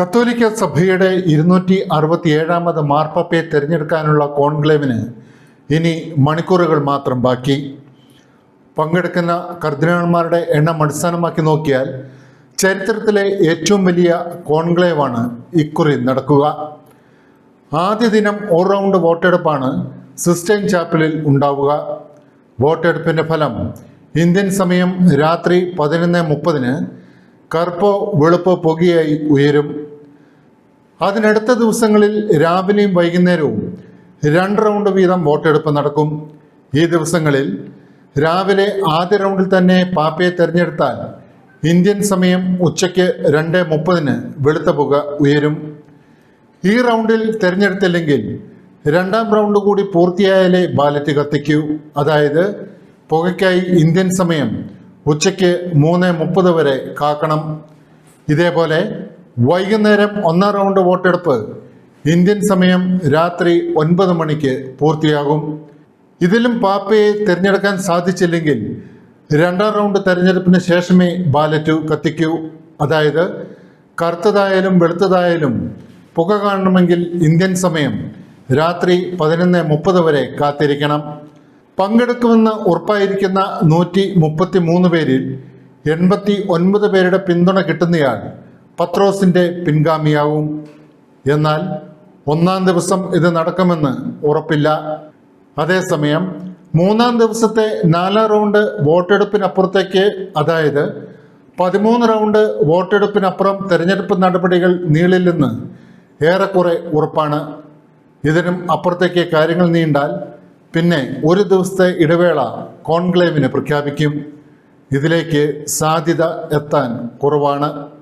കത്തോലിക്ക സഭയുടെ ഇരുന്നൂറ്റി അറുപത്തിയേഴാമത് മാർപ്പപ്പയെ തിരഞ്ഞെടുക്കാനുള്ള കോൺക്ലേവിന് ഇനി മണിക്കൂറുകൾ മാത്രം ബാക്കി. പങ്കെടുക്കുന്ന കർദിനാൾമാരുടെ എണ്ണം അടിസ്ഥാനമാക്കി നോക്കിയാൽ ചരിത്രത്തിലെ ഏറ്റവും വലിയ കോൺക്ലേവാണ് ഇക്കുറി നടക്കുക. ആദ്യ ദിനം ഓൾറൗണ്ട് വോട്ടെടുപ്പാണ് സിസ്റ്റൈൻ ചാപ്പലിൽ ഉണ്ടാവുക. വോട്ടെടുപ്പിന്റെ ഫലം ഇന്ത്യൻ സമയം രാത്രി പതിനൊന്ന് മുപ്പതിന് കറുപ്പോ വെളുപ്പോ പുകയായി ഉയരും. അതിനടുത്ത ദിവസങ്ങളിൽ രാവിലെയും വൈകുന്നേരവും രണ്ട് റൗണ്ട് വീതം വോട്ടെടുപ്പ് നടക്കും. ഈ ദിവസങ്ങളിൽ രാവിലെ ആദ്യ റൗണ്ടിൽ തന്നെ പാപ്പയെ തെരഞ്ഞെടുത്താൽ ഇന്ത്യൻ സമയം ഉച്ചയ്ക്ക് രണ്ട് മുപ്പതിന് വെളുത്ത പുക ഉയരും. ഈ റൗണ്ടിൽ തിരഞ്ഞെടുത്തില്ലെങ്കിൽ രണ്ടാം റൗണ്ട് കൂടി പൂർത്തിയായാലേ ബാലറ്റ് കത്തിക്കൂ. അതായത് പുകയ്ക്കായി ഇന്ത്യൻ സമയം ഉച്ചയ്ക്ക് മൂന്ന് മുപ്പത് വരെ കാക്കണം. ഇതേപോലെ വൈകുന്നേരം ഒന്നാം റൗണ്ട് വോട്ടെടുപ്പ് ഇന്ത്യൻ സമയം രാത്രി ഒൻപത് മണിക്ക് പൂർത്തിയാകും. ഇതിലും പാപ്പയെ തിരഞ്ഞെടുക്കാൻ സാധിച്ചില്ലെങ്കിൽ രണ്ടാം റൗണ്ട് തെരഞ്ഞെടുപ്പിന് ശേഷമേ ബാലറ്റ് കത്തിക്കൂ. അതായത് കറുത്തതായാലും വെളുത്തതായാലും പുക കാണണമെങ്കിൽ ഇന്ത്യൻ സമയം രാത്രി പതിനൊന്ന് മുപ്പത് വരെ കാത്തിരിക്കണം. പങ്കെടുക്കുമെന്ന് ഉറപ്പായിരിക്കുന്ന നൂറ്റി മുപ്പത്തി മൂന്ന് പേരിൽ എൺപത്തി ഒൻപത് പേരുടെ പിന്തുണ കിട്ടുന്നയാൾ പത്രോസിന്റെ പിൻഗാമിയാവും. എന്നാൽ ഒന്നാം ദിവസം ഇത് നടക്കുമെന്ന് ഉറപ്പില്ല. അതേസമയം മൂന്നാം ദിവസത്തെ നാലാം റൗണ്ട് വോട്ടെടുപ്പിനപ്പുറത്തേക്ക് അതായത് പതിമൂന്ന് റൗണ്ട് വോട്ടെടുപ്പിനപ്പുറം തെരഞ്ഞെടുപ്പ് നടപടികൾ നീളില്ലെന്ന് ഏറെക്കുറെ ഉറപ്പാണ്. ഇതിനും അപ്പുറത്തേക്ക് കാര്യങ്ങൾ നീണ്ടാൽ പിന്നെ ഒരു ദിവസത്തെ ഇടവേള കോൺക്ലേവിന് പ്രഖ്യാപിക്കും. ഇതിലേക്ക് സാധ്യത എത്താൻ കുറവാണ്.